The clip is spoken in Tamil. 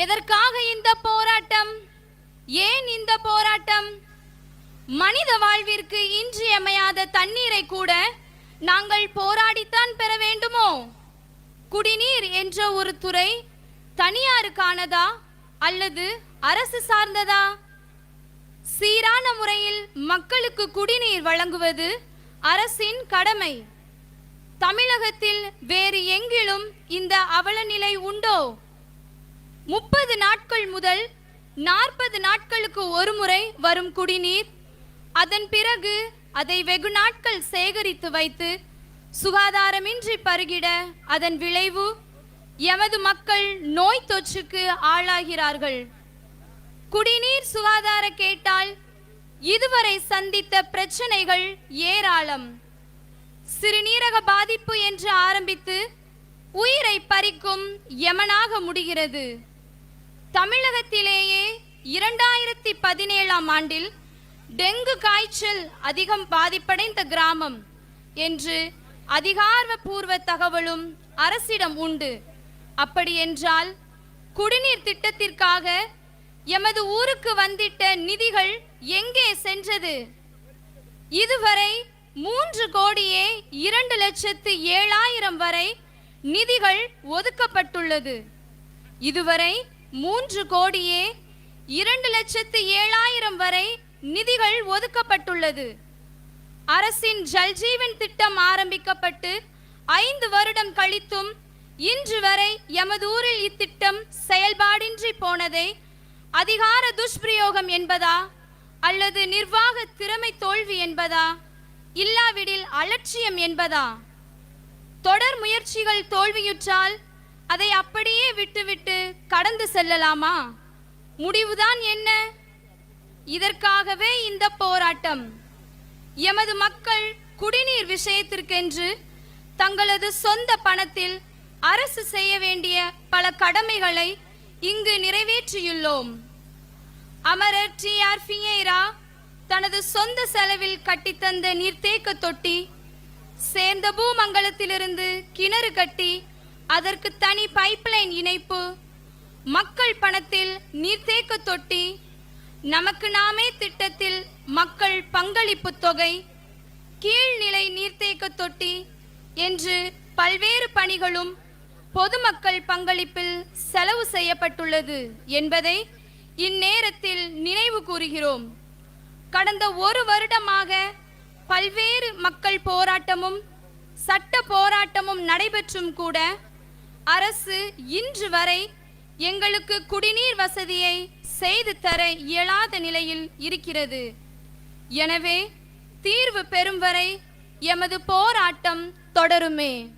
எதற்காக இந்த போராட்டம்? ஏன் இந்த போராட்டம்? மனித வாழ்விற்கு இன்றியமையாத தண்ணீரை கூட நாங்கள் போராடித்தான் பெற வேண்டுமோ? குடிநீர் என்ற ஒரு துறை தனியாருக்கானதா அல்லது அரசு சார்ந்ததா? சீரான முறையில் மக்களுக்கு குடிநீர் வழங்குவது அரசின் கடமை. தமிழகத்தில் வேறு எங்கிலும் இந்த அவலநிலை உண்டோ? முப்பது நாட்கள் முதல் நாற்பது நாட்களுக்கு ஒருமுறை வரும் குடிநீர். அதன் பிறகு அதை வெகு நாட்கள் சேகரித்து வைத்து சுகாதாரமின்றி பருகிட அதன் விளைவு எமது மக்கள் நோய் தொற்றுக்கு ஆளாகிறார்கள். குடிநீர் சுகாதார கேட்டால் இதுவரை சந்தித்த பிரச்சனைகள் ஏராளம். சிறுநீரக பாதிப்பு என்று ஆரம்பித்து உயிரை பறிக்கும் யமனாக முடிகிறது. தமிழகத்திலேயே இரண்டாயிரத்தி பதினேழாம் ஆண்டில் டெங்கு காய்ச்சல் அதிகம் பாதிப்படைந்த கிராமம் என்று அதிகாரப்பூர்வ தகவலும் அரசிடம் உண்டு. அப்படியென்றால் குடிநீர் திட்டத்திற்காக எமது ஊருக்கு வந்திட்ட நிதிகள் எங்கே சென்றது? இதுவரை மூன்று கோடியே இரண்டு லட்சத்து ஏழாயிரம் வரை நிதிகள் ஒதுக்கப்பட்டுள்ளது. இதுவரை மூன்று கோடியே இரண்டு லட்சத்து ஏழாயிரம் வரை நிதிகள் ஒதுக்கப்பட்டுள்ளது. அரசின் ஜல்ஜீவன் திட்டம் ஆரம்பிக்கப்பட்டு ஐந்து வருடம் கழித்தும் இன்று வரை எமது ஊரில் இத்திட்டம் செயல்பாடின்றி போனதை அதிகார துஷ்பிரயோகம் என்பதா அல்லது நிர்வாக திறமை தோல்வி என்பதா? இல்லாவிடில் அலட்சியம் என்பதா? தொடர் முயற்சிகள் தோல்வியுற்றால் அதை அப்படியே விட்டுவிட்டு கடந்து செல்லலாமா? முடிவுதான் என்ன? இதற்காகவே இந்த போராட்டம். எமது மக்கள் குடிநீர் விஷயத்திற்கென்று தங்களது சொந்த பணத்தில் அரசு செய்ய வேண்டிய பல கடமைகளை இங்கு நிறைவேற்றியுள்ளோம். அமரர் டி. ஆர். ஃபியேரா தனது சொந்த செலவில் கட்டித்தந்த நீர்த்தேக்க தொட்டி சேர்ந்த பூமங்கலத்திலிருந்து கிணறு கட்டி அதற்கு தனி பைப்லைன் இணைப்பு மக்கள் பணத்தில் நீர்த்தேக்க தொட்டி நமக்கு நாமே திட்டத்தில் மக்கள் பங்களிப்பு தொகை கீழ்நிலை நீர்த்தேக்க தொட்டி என்று பல்வேறு பணிகளும் பொதுமக்கள் பங்களிப்பில் செலவு செய்யப்பட்டுள்ளது என்பதை இந்நேரத்தில் நினைவு கூறுகிறோம். கடந்த ஒரு வருடமாக பல்வேறு மக்கள் போராட்டமும் சட்ட போராட்டமும் நடைபெற்றும் கூட அரசு இன்று வரை எங்களுக்கு குடிநீர் வசதியை செய்து தர இயலாத நிலையில் இருக்கிறது. எனவே தீர்வு பெறும் வரை எமது போராட்டம் தொடருமே.